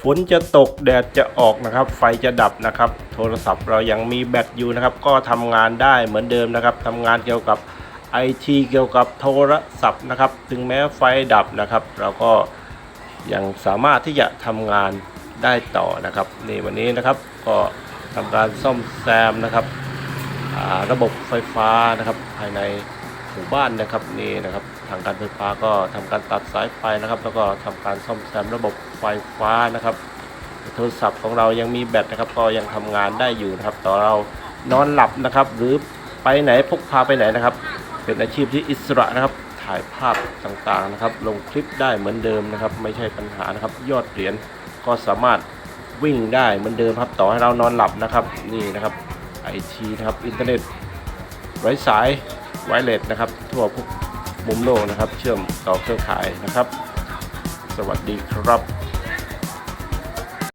ฝนจะตกแดดจะออกนะครับ ไฟจะดับนะครับ โทรศัพท์เรายังมีแบตอยู่นะครับ ก็ทำงานได้เหมือนเดิมนะครับทำงานเกี่ยวกับไอทีเกี่ยวกับโทรศัพท์นะครับ ถึงแม้ไฟดับนะครับ เราก็ยังสามารถที่จะทำงานได้ต่อนะครับนี่วันนี้นะครับก็ทำการซ่อมแซมนะครับระบบไฟฟ้านะครับภายใน หมู่บ้านนะครับนี่นะครับทางการไฟฟ้าก็ทำการตัดสายไฟนะครับ แล้วก็ทำการซ่อมแซมระบบไฟฟ้านะครับ โทรศัพท์ของเรายังมีแบตนะครับ ก็ยังทำงานได้อยู่นะครับ ต่อเรานอนหลับนะครับ หรือไปไหนพกพาไปไหนนะครับ เป็นอาชีพที่อิสระนะครับ ถ่ายภาพต่างๆนะครับ ลงคลิปได้เหมือนเดิมนะครับ ไม่ใช่ปัญหานะครับ ยอดเหรียญก็สามารถวิ่งได้เหมือนเดิมครับต่อให้เรานอนหลับนะครับ นี่นะครับไอทีนะครับอินเทอร์เน็ตไร้สาย ไวเลสนะครับ ทั่วทุกมุมโลกนะครับ เชื่อมต่อเครือข่ายนะครับ สวัสดีครับ